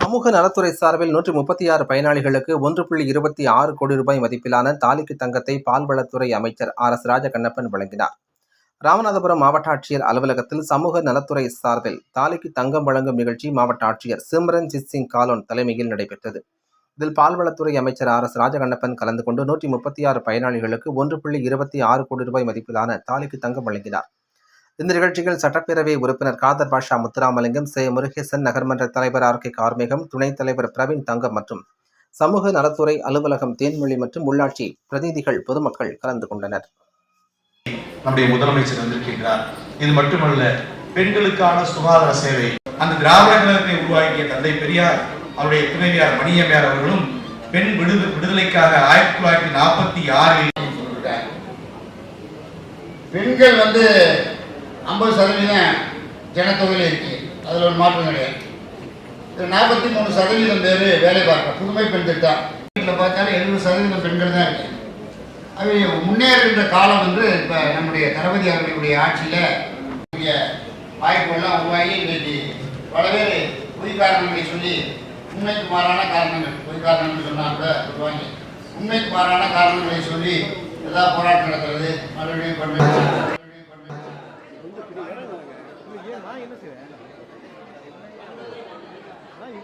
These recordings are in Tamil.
சமூக நலத்துறை சார்பில் நூற்றி முப்பத்தி ஆறு பயனாளிகளுக்கு ஒன்று புள்ளி இருபத்தி ஆறு கோடி ரூபாய் மதிப்பிலான தாலிக்கு தங்கத்தை பால்வளத்துறை அமைச்சர் ஆர் எஸ் ராஜகண்ணப்பன் வழங்கினார். ராமநாதபுரம் மாவட்ட ஆட்சியர் அலுவலகத்தில் சமூக நலத்துறை சார்பில் தாலிக்கு தங்கம் வழங்கும் நிகழ்ச்சி மாவட்ட ஆட்சியர் சிம்ரன்ஜித் சிங் காலோன் தலைமையில் நடைபெற்றது. இதில் பால்வளத்துறை அமைச்சர் ஆர் எஸ் ராஜகண்ணப்பன் கலந்து கொண்டு நூற்றி முப்பத்தி ஆறு பயனாளிகளுக்கு ஒன்று புள்ளி இருபத்தி ஆறு கோடி ரூபாய் மதிப்பிலான தாலிக்கு தங்கம் வழங்கினார். இந்த நிகழ்ச்சியில் சட்டப்பேரவை உறுப்பினர் காதர் பாஷா முத்துராமலிங்கம் சே. முருகேசன் நகர்மன்ற தலைவர் ஆர். கே. கார்மேகம் துணைத் தலைவர் பிரவீன் தங்கம் மற்றும் சமூக நலத்துறை அலுவலகம் தேன்மொழி மற்றும் உள்ளாட்சி பிரதிநிதிகள் பொதுமக்கள் கலந்து கொண்டனர். நம்முடைய முதலமைச்சர் வந்திருக்கின்றார். இது மட்டுமல்ல பெண்களுக்கான சுகாதார சேவை. அந்த திராவிட கழகத்தை உருவாக்கிய தந்தை பெரியார் அவருடைய துணைவியார் மணியம்மையார் அவர்களும் பெண் விடுதலை விடுதலைக்காக ஆயிரத்தி தொள்ளாயிரத்தி நாற்பத்தி ஆறில். பெண்கள் வந்து ஐம்பது சதவீதம் ஜனத்தொகையில் இருக்கு. அதில் ஒரு மாற்றம் கிடையாது. நாற்பத்தி மூணு சதவீதம் பேர் வேலை பார்க்க புதுமை பெண் திட்டம் வீட்டில் பார்த்தாலும் எழுபது சதவீதம் பெண்கள் தான் இருக்கு. அவை முன்னேறுகின்ற காலம் வந்து இப்போ நம்முடைய தளபதி அவர்களுடைய ஆட்சியில் வாய்ப்புகள்லாம் உருவாகி இன்றைக்கு பலவேறு பொய் காரணங்களை சொல்லி உண்மைக்கு மாறான காரணங்கள் பொய் காரணங்கள் சொன்னால் கூட சொல்லுவாங்க. உண்மைக்கு மாறான காரணங்களை சொல்லி எல்லா போராட்டம் நடத்துறது மறுபடியும் மறுபடியும் பண்ணுறது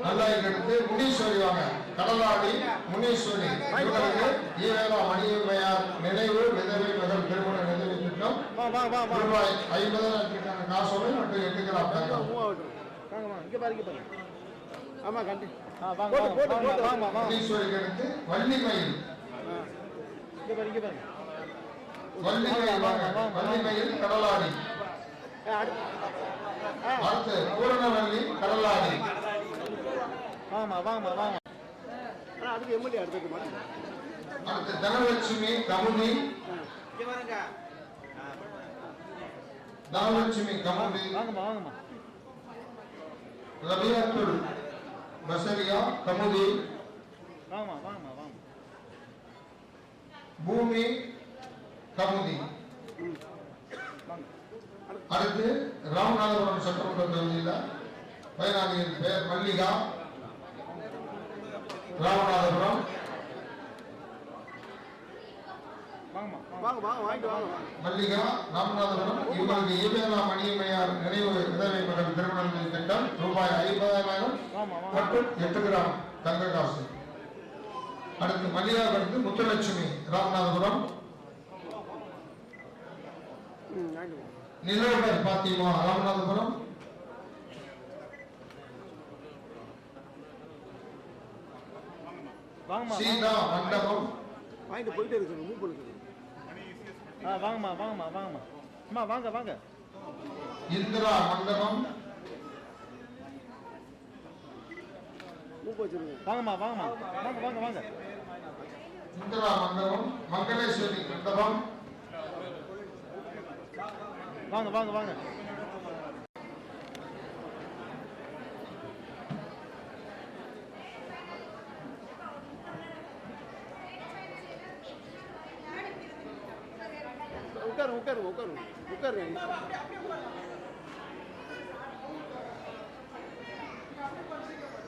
நல்லா இருக்கிறது முனீஸ்வரி வாங்க. கடலாடி முனீஸ்வரி. இவர்களுக்கு ஈவேலா மணியம்மையார் நினைவு விதவை மகள் திருமண நினைவு திட்டம். ரூபாய் ஐம்பதாயிரத்துக்கான காசோடு மற்றும் எட்டு கிராம் தங்கம் முனீஸ்வரிக்கு அடுத்து வள்ளிமயில். வள்ளிமயில் வாங்க வள்ளிமயில் கடலாடி. அடுத்து பூரணவல்லி கடலாடி. அடுத்து தனலட்சுமி கமுதி தனலட்சுமி கமுதி ரபியாத்துல் பசரியா கமுதி பூமி கமுதி அடுத்து ராமநாதபுரம் சட்டமன்ற தொகுதியில் பயனாளியின் பெயர் மல்லிகா. ராமநாதபுரம். மல்லிகா ராமநாதபுரம். இவங்களுக்கு ஈவேலா மணியம்மையார் நினைவு விதவை மகள் திருமண திட்டம் ரூபாய் ஐம்பதாயிரம் மற்றும் எட்டு கிராம் தங்க காசு. அடுத்து மல்லிகா அடுத்து முத்துலட்சுமி ராமநாதபுரம். நிலோபர் பாத்திமா ராமநாதபுரம்? சீதா மண்டபம். வாங்கிட்டு போயிட்டே இருக்கு மூவ் பண்ணுங்க ஆ வாங்கம்மா வாங்கம்மா வாங்கம்மா. அம்மா வாங்க வாங்க. இந்திரா மண்டபம். மூவ் வச்சிருங்க. வாங்கம்மா வாங்கம்மா. வாங்க வாங்க வாங்க. இந்திரா மண்டபம். மங்களேஸ்வரி மண்டபம். வாங்க வாங்க வாங்க உட்காரு உட்காரு உட்காரு உட்காரு Thank.